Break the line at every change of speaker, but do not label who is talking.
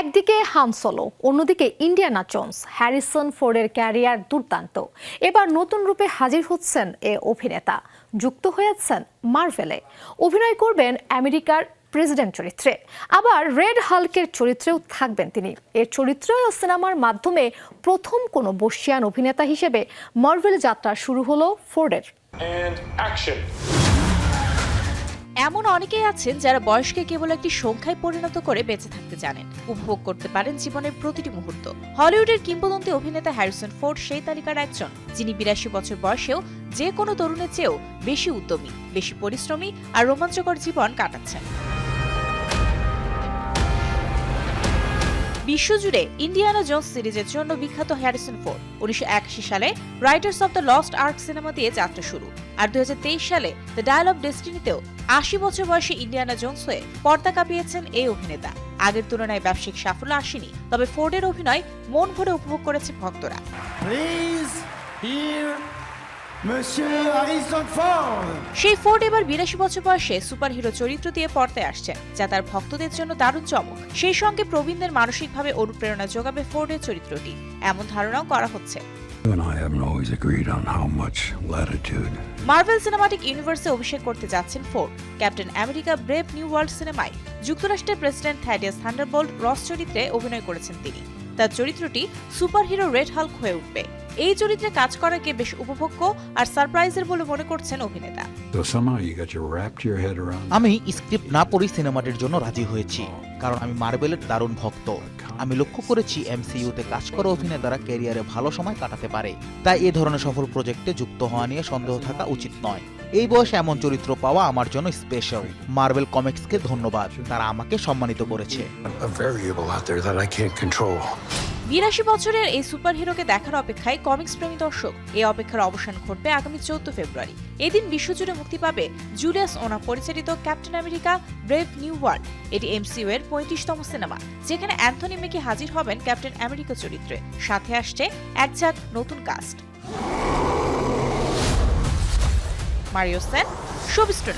একদিকে হামসলো অন্যদিকে ইন্ডিয়ানা জোন্স, হ্যারিসন ফোর্ডের ক্যারিয়ার দুর্দান্ত। এবার নতুন রূপে হাজির হচ্ছেন এ অভিনেতা। যুক্ত হয়েছেন মার্ভেলে। অভিনয় করবেন আমেরিকার প্রেসিডেন্ট চরিত্রে। আবার রেড হাল্কের চরিত্রেও থাকবেন তিনি। এর চরিত্র সিনেমার মাধ্যমে প্রথম কোনো বর্ষিয়ান অভিনেতা হিসেবে মার্ভেল যাত্রা শুরু হলো ফোর্ডের.
এমন অনেকেই আছেন যারা বয়সকে কেবল একটি সংখ্যায় পরিণত করে বেঁচে থাকতে জানেন, উপভোগ করতে পারেন জীবনের প্রতিটি মুহূর্ত। হলিউডের কিংবদন্তি অভিনেতা হ্যারিসন ফোর্ড সেই তালিকার একজন, যিনি বিরাশি বছর বয়সেও যে কোনো তরুণের চেয়েও বেশি উদ্যমী, বেশি পরিশ্রমী আর রোমাঞ্চকর জীবন কাটাচ্ছেন। বিশ্বজুড়ে ইন্ডিয়ানা জোন্স সিরিজের জন্য বিখ্যাত হ্যারিসন ফোর্ড। উনিশশো সালে raiders of the lost ark cinema দিয়ে যাত্রা শুরু। আর দুই হাজার তেইশ সালে দ্য ডায়াল অফ ডেস্টিনিতেও আশি বছর বয়সে ইন্ডিয়ানা জোন্স হয়ে পর্দা কাঁপিয়েছেন এই অভিনেতা। আগের তুলনায় ব্যবসায়িক সাফল্য আসেনি, তবে ফোর্ডের অভিনয় মন ভরে উপভোগ করেছে ভক্তরা। সেই ফোর্ড এবার বিরাশি বছর বয়সে সুপারহিরো চরিত্র দিয়ে পর্দায় আসছে যা তার ভক্তদের জন্য দারুণ চমক। সেই সঙ্গে প্রবীণদের মানসিকভাবে অনুপ্রেরণা যোগাবে ফোর্ডের চরিত্রটি। এমন ধারণাও করা হচ্ছে. মার্ভেল সিনেমাটিক ইউনিভার্সে অভিষেক করতে যাচ্ছেন Ford captain America brave new world সিনেমায়। যুক্তরাষ্ট্রের প্রেসিডেন্ট থ্যাডিয়াস থান্ডারবোল্ট রস চরিত্রে অভিনয় করেছেন তিনি। তার চরিত্রটি সুপারহিরো রেড হাল্ক হয়ে উঠবে। এই চরিত্রে কাজ করাকে বেশ উপভোগ্য আর সারপ্রাইজের বলে মনে করছেন অভিনেতা.
আমি স্ক্রিপ্ট না পড়েই সিনেমাটির জন্য রাজি হয়েছি কারণ আমি মার্বেলের দারুণ ভক্ত। আমি লক্ষ্য করেছি এমসিইউতে কাজ করা অভিনেতারা ক্যারিয়ারে ভালো সময় কাটাতে পারে। তাই এ ধরনের সফল প্রজেক্টে যুক্ত হওয়া নিয়ে সন্দেহ থাকা উচিত নয়। এই বয়সে এমন চরিত্র পাওয়া আমার জন্য স্পেশাল মার্বেল কমিক্সকে ধন্যবাদ তারা আমাকে সম্মানিত করেছে.
বিরাশি বছরের এই সুপারহিরোকে দেখার অপেক্ষায় কমিক্স প্রেমী দর্শক এই অপেক্ষার অবসান ঘটবে আগামী চৌদ্দ ফেব্রুয়ারি। এদিন বিশ্বজুড়ে মুক্তি পাবে জুলিয়াস ওনা পরিচালিত captain America brave new world. এটি এমসিইউ এর পঁয়ত্রিশতম সিনেমা যেখানে অ্যান্থনি মেকি হাজির হবেন ক্যাপ্টেন আমেরিকা চরিত্রে। সাথে আসছে একঝাক নতুন কাস্ট মারিও সেন শোবিস্টো